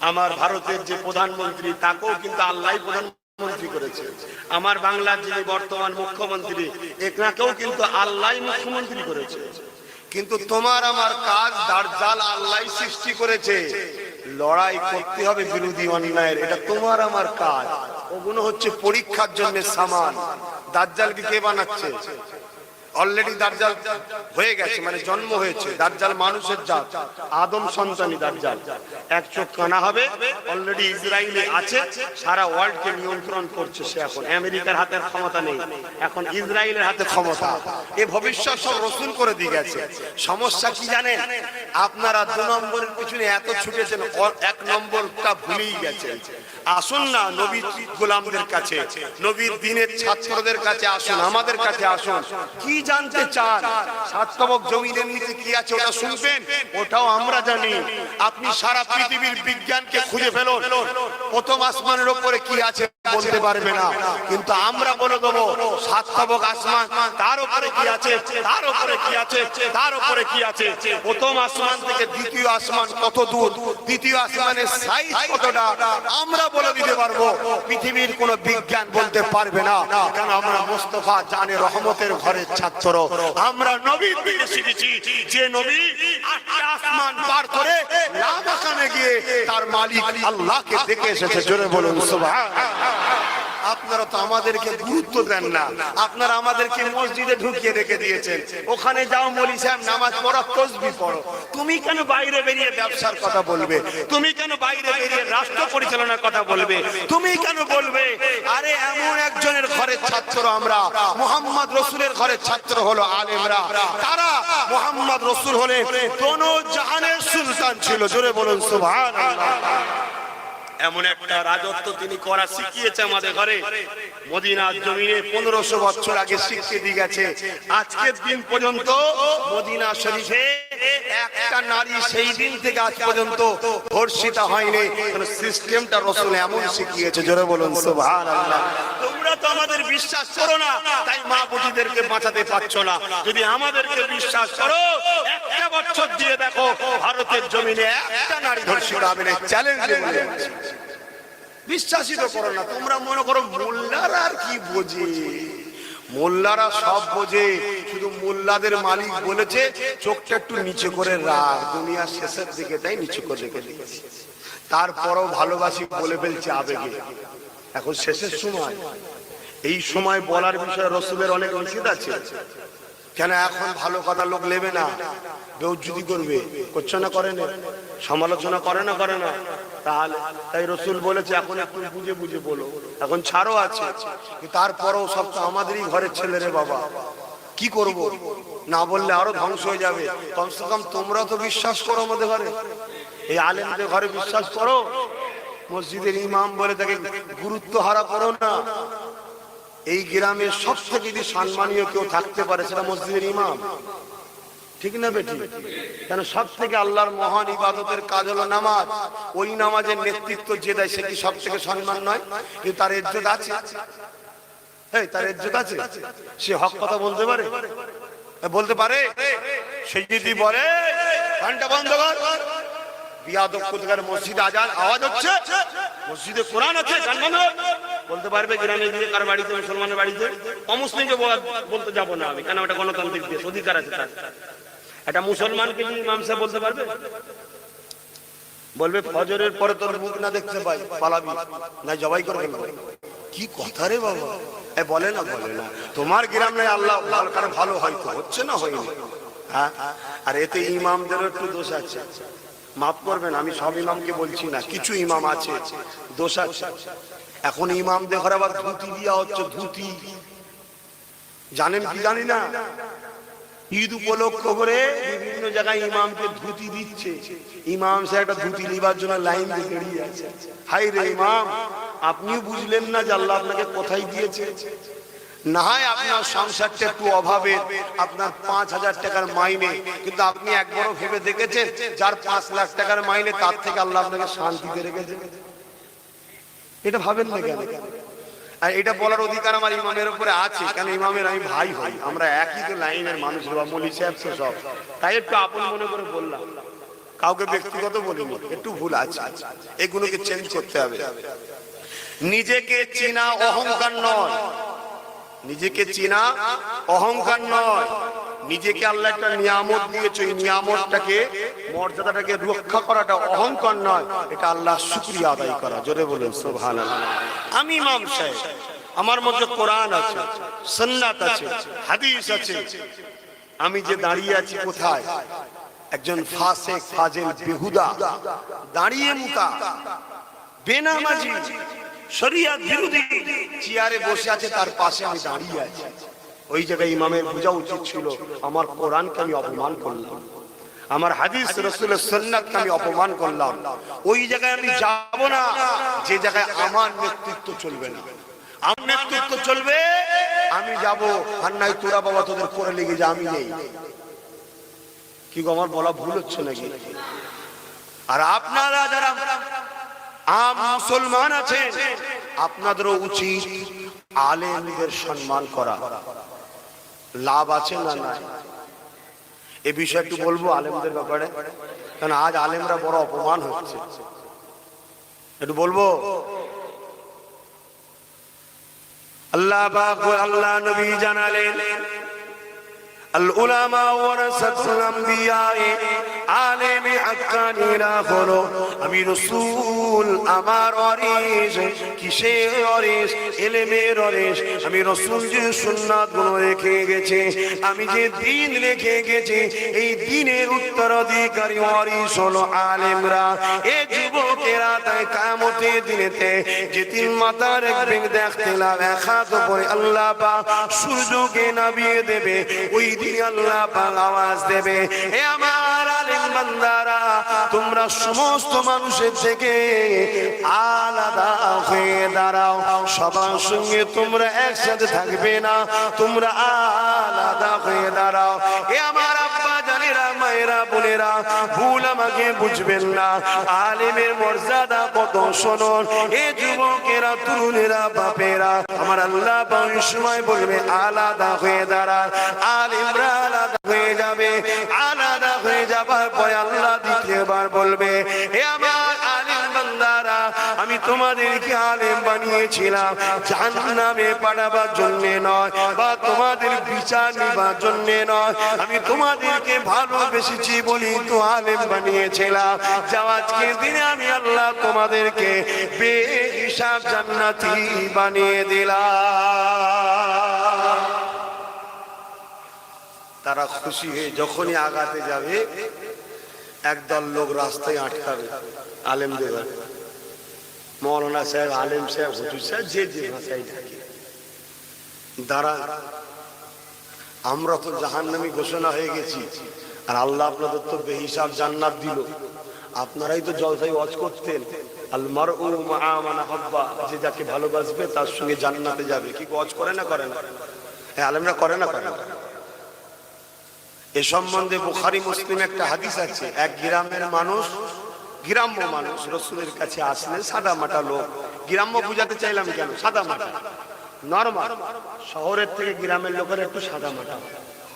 আমার ভারতের যে প্রধানমন্ত্রী, তাকেও কিন্তু আল্লাহ প্রধানমন্ত্রী করেছে। আমার বাংলার যিনি বর্তমান মুখ্যমন্ত্রী একনাকেও কিন্তু আল্লাহ মুখ্যমন্ত্রী করেছে। কিন্তু তোমার আমার কাজ দার্জাল আল্লাহ সৃষ্টি করেছে। লড়াই করতে হবে বিরোধী অন্যায়ের, এটা তোমার আমার কাজ। ওগুলো হচ্ছে পরীক্ষার জন্য সামান। দার্জালকে কে বানাচ্ছে? অলরেডি দার্জাল হয়ে গেছে মানে জন্ম হয়েছে। দার্জাল মানুষের জাত, আদম সন্তানী দার্জাল এক চোখ কানা হবে অলরেডি ইসরায়েলে আছে, সারা ওয়ার্ল্ডকে নিয়ন্ত্রণ করছে সে এখন। আমেরিকার হাতের ক্ষমতা নেই, এখন ইসরায়েলের হাতে ক্ষমতা। এ ভবিষ্যৎ সব রসুল করে দিয়ে গেছে। সমস্যা কি জানেন? আপনারা দু নম্বরের পিছনে এত ছুটেছেন এক নম্বরটা ভুলেই গেছেন। আসুন না নবী গোলামদের কাছে, নবীর দিনের ছাত্রদের কাছে আসুন, আমাদের কাছে আসুন। কি জানতে চান? সাতবক জমিনের নিচে কি আছে ওটা শুনবেন? ওটাও আমরা জানি। আপনি সারা পৃথিবীর বিজ্ঞানকে খুঁজে ফেলুন। প্রথম আসমানের উপরে কি আছে বলতে পারবে না। কিন্তু আমরা বলে দেবো সাতবক আসমান, তার উপরে কি আছে? তার উপরে কি আছে? তার উপরে কি আছে? প্রথম আসমান থেকে দ্বিতীয় আসমান কত দূর? দ্বিতীয় আসমানের সাইজ কতটা? আমরা বলে দিতে পারব, পৃথিবীর কোন বিজ্ঞান বলতে পারবে না। কারণ আমরা মোস্তফা জানে রহমতের ঘরের ছাত্র? আমরা নবীর শিখেছি, যে নবী আসমান পার করে লামাকানে গিয়ে তার মালিক আল্লাহকে দেখে এসেছে। জোরে বলুন, সুবহানাল্লাহ। আপনারা তো আমাদেরকে গুরুত্ব দেন না। আপনারা আমাদেরকে মসজিদে ঢুকিয়ে রেখে দিয়েছেন। ওখানে যাও মলি সাহেব, নামাজ পড়ো, তসবি পড়ো। তুমি কেন বাইরে বেরিয়ে ব্যবসার কথা বলবে? তুমি কেন বাইরে বেরিয়ে রাষ্ট্র পরিচালনার কথা বলবে? তুমি কেন বলবে, আরে, এমন একজনের ঘরের ছাত্র আমরা। মোহাম্মদ রসুলের ঘরের ছাত্র হলো আলেমরা। তারা মোহাম্মদ রসুল হলে কোন জাহানের সুলতান ছিল। জোরে বলুন সুভান এমন একটা রাজত্ব তিনি করা শিখিয়েছে আমাদের ঘরে। মদিনার জমিনে পনেরোশো বছর আগে শিখিয়ে দিয়ে গেছে। আজকের দিন পর্যন্ত মদিনা শরীফে একটা নারী সেই দিন থেকে আজ পর্যন্ত হয়নি। সিস্টেমটা রসুল এমন শিখিয়েছে, জোরে বলুন তোমরা তো আমাদের বিশ্বাস করো না, তাই মা বাঁচাতে পারছ না। যদি আমাদেরকে বিশ্বাস করো, একটা বছর দিয়ে দেখো, ভারতের জমিনে একটা নারী ধর্ষিত হবে না চ্যালেঞ্জ বিশ্বাসই তো করো না, তোমরা মনে করো মোল্লারা আর কি বোঝে? মোল্লারা সব বোঝে শুধু মোল্লাদের মালিক বলেছে, চোখটা একটু নিচে করে রাখ। দুনিয়ার শেষের দিকে তাই নিচে করে রেখে দিয়েছে। তারপরও ভালোবাসি বলে ফেলছে আবেগে। এখন শেষের সময়। এই সময় বলার বিষয়ে রসুলের অনেক নিষেধ আছে। কেন এখন ভালো কথা লোক নেবে না? বেউজ্জুদি করবে। করছে না, করে না? সমালোচনা করে না করে না? তাহলে তাই রসুল বলেছে, এখন এখন বুঝে বুঝে বলো। এখন ছাড়ও আছে। তারপরেও সব তো আমাদেরই ঘরের ছেলেরে বাবা। কি করব? না বললে আরও ধ্বংস হয়ে যাবে। কমসে কম তোমরা তো বিশ্বাস করো আমাদের ঘরে। এই আলেমদের ঘরে বিশ্বাস করো। মসজিদের ইমাম বলে তাকে গুরুত্ব হারা করো না। এই গ্রামের থেকে যদি সম্মানীয় কেউ থাকতে পারে, সেটা মসজিদের ইমাম। ঠিক না বেটি? কেন সব থেকে আল্লাহর মহান ইবাদতের কাজ হলো নামাজ। ওই নামাজের নেতৃত্ব যে দেয়, সে কি সব থেকে সম্মান নয়? কিন্তু তার ইজ্জত আছে। এই তার ইজ্জত আছে? সে হক কথা বলতে পারে? বলতে পারে। সে যদি বলে ঘণ্টা বন্ধ কর। বিয়াদব কোথাকার মসজিদে আজান আওয়াজ হচ্ছে। মসজিদে কোরআন আছে গান বলতে পারবে গ্রামে গিয়ে কার বাড়িতে মুসলমানের বাড়িতে? অমুসলিমকে বলতে যাব না আমি কেন ওটা গণতান্ত্রিক দেশ অধিকার আছে তার। একটা মুসলমানকে যদি ইমাম সাহেব বলতে পারবে? বলবে ফজরের পরে তোর মুখ না দেখতে পাই পালাবি না জবাই করে ফেলব কি কথা রে বাবা? এ বলে না বলে না। তোমার গ্রামে আল্লাহ ভালো কারণ ভালো হয়তো। হচ্ছে না হয়নি। হ্যাঁ? আর এতে ইমামদেরও একটু দোষ আছে। মাফ করবেন আমি সব ইমামকে বলছি না কিছু ইমাম আছে দোষ আছে। এখন ইমাম দেখার আবার ধুতি দিয়া হচ্ছে ধুতি। জানেন কি জানি না? ঈদ উপলক্ষ করে বিভিন্ন জায়গায় ইমামকে ধুতি দিচ্ছে। ইমাম সে একটা ধুতি নিবার জন্য লাইন দাঁড়িয়ে আছে। হাই রে ইমাম, আপনিও বুঝলেন না যে আল্লাহ আপনাকে কোথায় দিয়েছে? না হয় আপনার সংসারটা একটু অভাবে, আপনার পাঁচ হাজার টাকার মাইনে, কিন্তু আপনি একবারও ভেবে দেখেছেন, যার পাঁচ লাখ টাকার মাইনে তার থেকে আল্লাহ আপনাকে শান্তিতে রেখেছে? এটা ভাবেন না কেন? আর এটা বলার অধিকার আমার ইমামের উপরে আছে কারণ ইমামের আমি ভাই হই। আমরা একই তো লাইনের মানুষ বা মলি সাহেব সব। তাই একটু আপন মনে করে বললাম। কাউকে ব্যক্তিগত বলিনি, একটু ভুল আছে। এগুলোকে চেঞ্জ করতে হবে। নিজেকে চেনা অহংকার নয়। নিজেকে চেনা অহংকার নয়। নিজেকে আল্লাহ একটা নিয়ামত দিয়েছে, এই নিয়ামতটাকে, মর্যাদাটাকে রক্ষা করাটা অহংকার নয়, এটা আল্লাহ শুক্রিয়া আদায় করা। জোরে বলুন সোভান আমি ইমাম সাহেব, আমার মধ্যে কোরআন আছে সন্ন্যাত আছে, হাদিস আছে। আমি যে দাঁড়িয়ে আছি কোথায়? একজন ফাসেক, ফাজেল, বেহুদা, দাঁড়িয়ে মুতা, বেনামাজি, শরিয়াত বিরোধী, চেয়ারে বসে আছে, তার পাশে আমি দাঁড়িয়ে আছি। ওই জায়গায় ইমামের বোঝা উচিত ছিল, আমার কোরআনকে আমি অপমান করলাম। আমার হাদিস রসুলের সন্ন্যাতকে আমি অপমান করলাম। ওই জায়গায় আমি যাব না, যে জায়গায় আমার নেতৃত্ব চলবে না। আমার নেতৃত্ব চলবে, আমি যাব, আর নাই তোরা বাবা তোদের করে লেগে যে, আমি নেই। কি গো, আমার বলা ভুল হচ্ছে নাকি? আর আপনারা যারা আম মুসলমান আছেন, আপনাদেরও উচিত আলেমদের সম্মান করা। লাভ আছে না নাই? এ বিষয়ে একটু বলব আলেমদের ব্যাপারে। কারণ আজ আলেমরা বড় অপমান হচ্ছে। একটু বলব? আল্লাহ আল্লাহ নবী জানালেন, আল উলামা ওয়ারাসাতুল আলেম হাক্কানিরা হলো আমি রসুল, আমার অরেশ। কিসের অরেশ? এলেমের অরেশ। আমি রসুল যে সুন্নাতগুলো রেখে গেছে, আমি যে দিন রেখে গেছি, এই দিনের উত্তরাধিকারী অরিস হলো আলেমরা। এ যুবকেরা তাই কামতে দিনেতে যে তিন মাথা রাখবেন, দেখতে লাভ এক হাত আল্লাহ পা সূর্যকে নামিয়ে দেবে। ওই দিন আল্লাহ পাক আওয়াজ দেবে হে আমার আলেম তোমরা সমস্ত মানুষের থেকে আলাদা হয়ে দাঁড়াও। সবার সঙ্গে তোমরা একসাথে থাকবে না, তোমরা আলাদা হয়ে দাঁড়াও। এ আমার আব্বা জানেরা, মায়েরা, বোনেরা, ভুল আমাকে বুঝবেন না। আলেমের মর্যাদা কত শোনন এ যুবকেরা, তরুণেরা, বাপেরা, আমার আল্লাহ সময় বলবে, আলাদা হয়ে দাঁড়া আলিমরা আলাদা হয়ে যাবে। আলাদা হয়ে যাবার পরে আল্লাহ দ্বিতীয়বার বলবে হে আমার আলিম বান্দারা, আমি তোমাদেরকে আলেম বানিয়েছিলাম। জাহান্নামে পাঠাবার জন্য নয় বা তোমাদের বিচার নিবার জন্য নয়। আমি তোমাদেরকে ভালোবেসেছি বলি তো আলেম বানিয়েছিলাম। যা আজকের দিনে আমি আল্লাহ তোমাদেরকে বে হিসাব জান্নাতি বানিয়ে দিলাম। তারা খুশি হয়ে যখনই আগাতে যাবে, একদল লোক রাস্তায় আটকাবে, আলেমদের মৌলানা সাহেব, আলেম সাহেব, হুজুর সাহেব, যে যে ভাষায় ডাকে। দাঁড়া, আমরা তো জাহান্নামী ঘোষণা হয়ে গেছি, আর আল্লাহ আপনাদের তো বেহিসাব জান্নাত দিল। আপনারাই তো জলসাই ওয়াজ করতেন। আলমার হব্বা, যে যাকে ভালোবাসবে তার সঙ্গে জান্নাতে যাবে। কি ওয়াজ করে না করে না? হ্যাঁ আলেমরা করে না করে না। এ সম্বন্ধে বুখারি, মুসলিম একটা হাদিস আছে, এক গ্রামের মানুষ, গ্রাম্য মানুষ রসুলের কাছে আসলে সাদা মাটা লোক, গ্রাম্য বুঝাতে চাইলাম কেন? সাদা মাটা নর্মাল। শহরের থেকে গ্রামের লোকের একটু সাদা মাটা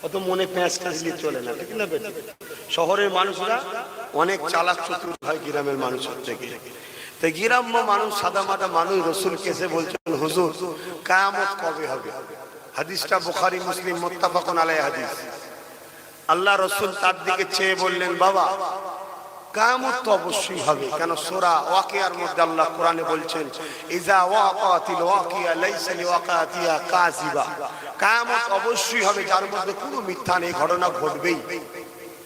অত মনে প্যাঁচ কাজলি চলে না, ঠিক না শহরের মানুষরা অনেক চালাক চতুর হয় গ্রামের মানুষের থেকে। তো গ্রাম্য মানুষ সাদা মাটা মানুষ রসুল কেসে বলছেন হুজুর, কায়ামত কবে হবে? হাদিসটা বুখারি, মুসলিম, মোত্তাফাকুন আলাই হাদিস। আল্লাহ রসুল তার দিকে চেয়ে বললেন, বাবা কামত তো অবশ্যই হবে। কেন সোরা বলছেন, ইজা কামত অবশ্যই হবে, যার মধ্যে কোনো মিথ্যা নেই, ঘটনা ঘটবেই।